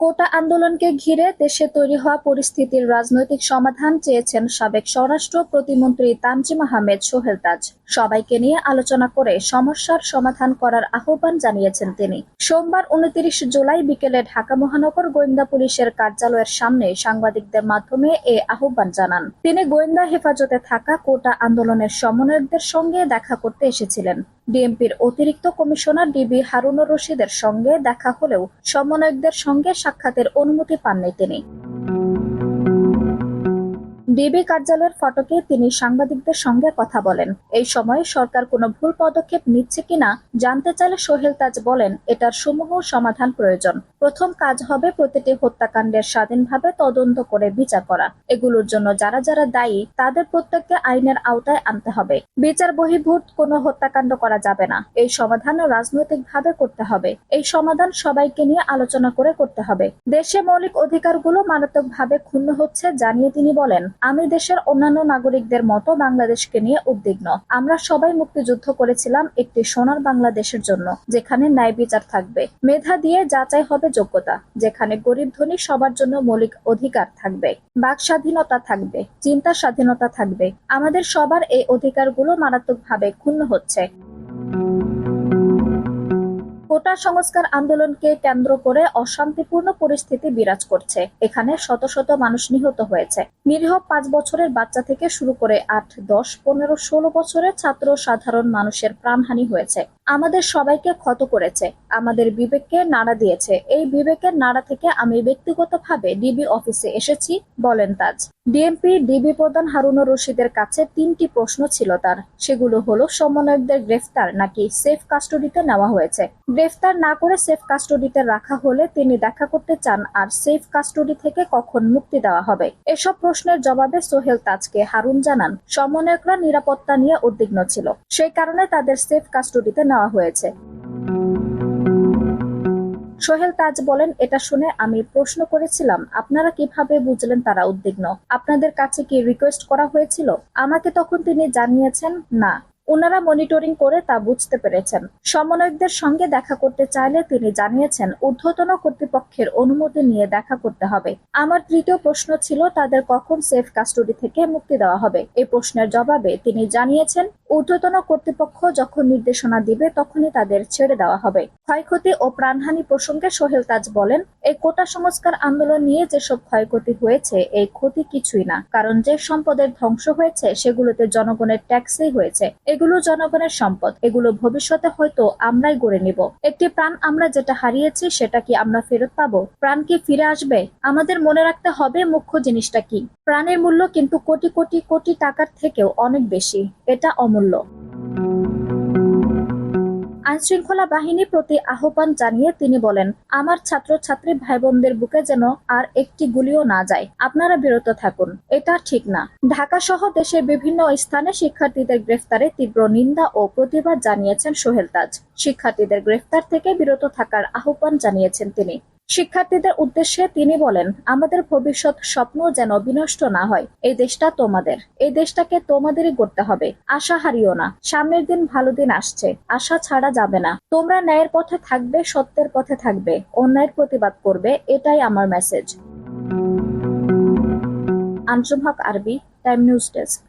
কোটা আন্দোলনকে ঘিরে দেশে তৈরি হওয়া পরিস্থিতির রাজনৈতিক সমাধান চেয়েছেন সাবেক স্বরাষ্ট্র প্রতিমন্ত্রী তানজিম আহমেদ সোহেল তাজ সবাইকে নিয়ে আলোচনা করে সমস্যার সমাধান করার আহ্বান জানিয়েছেন তিনি। সোমবার উনত্রিশ জুলাই বিকেলে ঢাকা মহানগর গোয়েন্দা পুলিশের কার্যালয়ের সামনে সাংবাদিকদের মাধ্যমে এ আহ্বান জানান। তিনি গোয়েন্দা হেফাজতে থাকা কোটা আন্দোলনের সমন্বয়কদের সঙ্গে দেখা করতে এসেছিলেন। ডিএমপির অতিরিক্ত কমিশনার ডিবি হারুনুর রশিদের সঙ্গে দেখা হলেও সমন্বয়কদের সঙ্গে সাক্ষাতের অনুমতি পাননি তিনি। ডিবি কার্যালয়ের ফটকে তিনি সাংবাদিকদের সঙ্গে কথা বলেন। এই সময় সরকার কোনো ভুল পদক্ষেপ নিচ্ছে কিনা জানতে চাইলে সোহেল তাজ বলেন, এটার সমূহ সমাধান প্রয়োজন। প্রথম কাজ হবে প্রতিটি হত্যাকাণ্ডের স্বাধীনভাবে তদন্ত করে বিচার করা। এগুলোর জন্য যারা যারা দায়ী, তাদের প্রত্যেককে আইনের আওতায় আনতে হবে। বিচার বহির্ভূত, কোনো হত্যাকাণ্ড করা যাবে না। এই সমাধান রাজনৈতিকভাবে করতে হবে। এই সমাধান সবাইকে নিয়ে আলোচনা করে করতে হবে। দেশে মৌলিক অধিকারগুলো মারাত্মকভাবে ক্ষুণ্ণ হচ্ছে, জানিয়ে তিনি বলেন আমি দেশের অন্যান্য নাগরিকদের মতো বাংলাদেশকে নিয়ে উদ্বিগ্ন। আমরা সবাই মুক্তিযুদ্ধ করেছিলাম একটি সোনার বাংলাদেশের জন্য, যেখানে ন্যায় বিচার থাকবে। মেধা দিয়ে যাচাই হবে যোগ্যতা, যেখানে গরিব ধনী সবার জন্য মৌলিক অধিকার থাকবে। বাক স্বাধীনতা থাকবে, চিন্তা স্বাধীনতা থাকবে। আমাদের সবার এই অধিকারগুলো মারাত্মকভাবে ক্ষুণ্ণ হচ্ছে। কোটা সংস্কার আন্দোলনকে কেন্দ্র করে অশান্তিপূর্ণ পরিস্থিতি বিরাজ করছে। এখানে শত শত মানুষ নিহত হয়েছে। নিরীহ পাঁচ বছরের বাচ্চা থেকে শুরু করে আট, দশ, পনেরো, ষোলো বছরের ছাত্র সাধারণ মানুষের প্রাণহানি হয়েছে। আমাদের সবাইকে ক্ষত করেছে, আমাদের বিবেককে নাড়া দিয়েছে। এই বিবেকের নাড়া থেকে আমি ব্যক্তিগতভাবে ডিবি অফিসে এসেছি, বলেন তাজ। ডিএমপি, ডিবি প্রধান হারুনুর রশিদের কাছে তিনটি প্রশ্ন ছিল তার। সেগুলো হলো, সমন্বয়কদের গ্রেফতার নাকি সেফ কাস্টডিতে নেওয়া হয়েছে? গ্রেফতার না করে সেফ কাস্টডিতে রাখা হলে তিনি দেখা করতে চান আর সেফ কাস্টডি থেকে কখন মুক্তি দেওয়া হবে? এসব প্রশ্নের জবাবে সোহেল তাজকে হারুন জানান, সমন্বয়করা নিরাপত্তা নিয়ে উদ্বিগ্ন ছিল। সেই কারণে তাদের সেফ কাস্টডিতে নেওয়া হয়েছে। সোহেল তাজ বলেন, এটা শুনে আমি প্রশ্ন করেছিলাম, আপনারা কীভাবে বুঝলেন তারা উদ্বিগ্ন? আপনাদের কাছে কি রিকোয়েস্ট করা হয়েছিল? আমাকে তখন তিনি জানিয়েছেন, না। ওনারা মনিটরিং করে তা বুঝতে পেরেছেন। সমন্বয়কদের সঙ্গে দেখা করতে চাইলে তিনি জানিয়েছেন, ঊর্ধ্বতন কর্তৃপক্ষের অনুমতি নিয়ে দেখা করতে হবে। আমার তৃতীয় প্রশ্ন ছিল, তাদের কখন সেফ কাস্টডি থেকে মুক্তি দেওয়া হবে? এই প্রশ্নের জবাবে তিনি জানিয়েছেন, ঊর্ধ্বতন কর্তৃপক্ষ যখন নির্দেশনা দিবে, তখনই তাদের ছেড়ে দেওয়া হবে। ক্ষয়ক্ষতি ও প্রাণহানি প্রসঙ্গে সোহেল তাজ বলেন, এই কোটা সংস্কার আন্দোলন নিয়ে যেসব ক্ষয়ক্ষতি হয়েছে, এই ক্ষতি কিছুই না। কারণ যে সম্পদের ধ্বংস হয়েছে, সেগুলোতে জনগণের ট্যাক্সই হয়েছে। এগুলো জনগণের সম্পদ। এগুলো ভবিষ্যতে হয়তো আমরাই গড়ে নিব। একটি প্রাণ আমরা যেটা হারিয়েছি, সেটা কি আমরা ফেরত পাবো? প্রাণ কি ফিরে আসবে? আমাদের মনে রাখতে হবে মুখ্য জিনিসটা কি। প্রাণের মূল্য কিন্তু কোটি কোটি কোটি টাকার থেকেও অনেক বেশি। এটা অমূল্য। আইনশৃঙ্খলা বাহিনীর প্রতি আহ্বান জানিয়ে তিনি বলেন, আমার ছাত্রছাত্রী ভাই বোনদের বুকে যেন আর একটি গুলিও না যায়। আপনারা বিরত থাকুন। এটা ঠিক না। ঢাকা সহ দেশের বিভিন্ন স্থানে শিক্ষার্থীদের গ্রেফতারে তীব্র নিন্দা ও প্রতিবাদ জানিয়েছেন সোহেল তাজ। শিক্ষার্থীদের গ্রেফতার থেকে বিরত থাকার আহ্বান জানিয়েছেন তিনি। শিক্ষার্থীদের উদ্দেশ্যে তিনি বলেন, আমাদের ভবিষ্যৎ স্বপ্ন যেন বিনষ্ট না হয়। এই দেশটা তোমাদের। এই দেশটাকে তোমাদেরই গড়তে হবে। আশা হারিও না। সামনের দিন ভালো দিন আসছে। আশা ছাড়া যাবে না। তোমরা ন্যায়ের পথে থাকবে, সত্যের পথে থাকবে। অন্যায়ের প্রতিবাদ করবে। এটাই আমার মেসেজ আঞ্জুম হক আরবি, টাইম নিউজ ডেস্ক।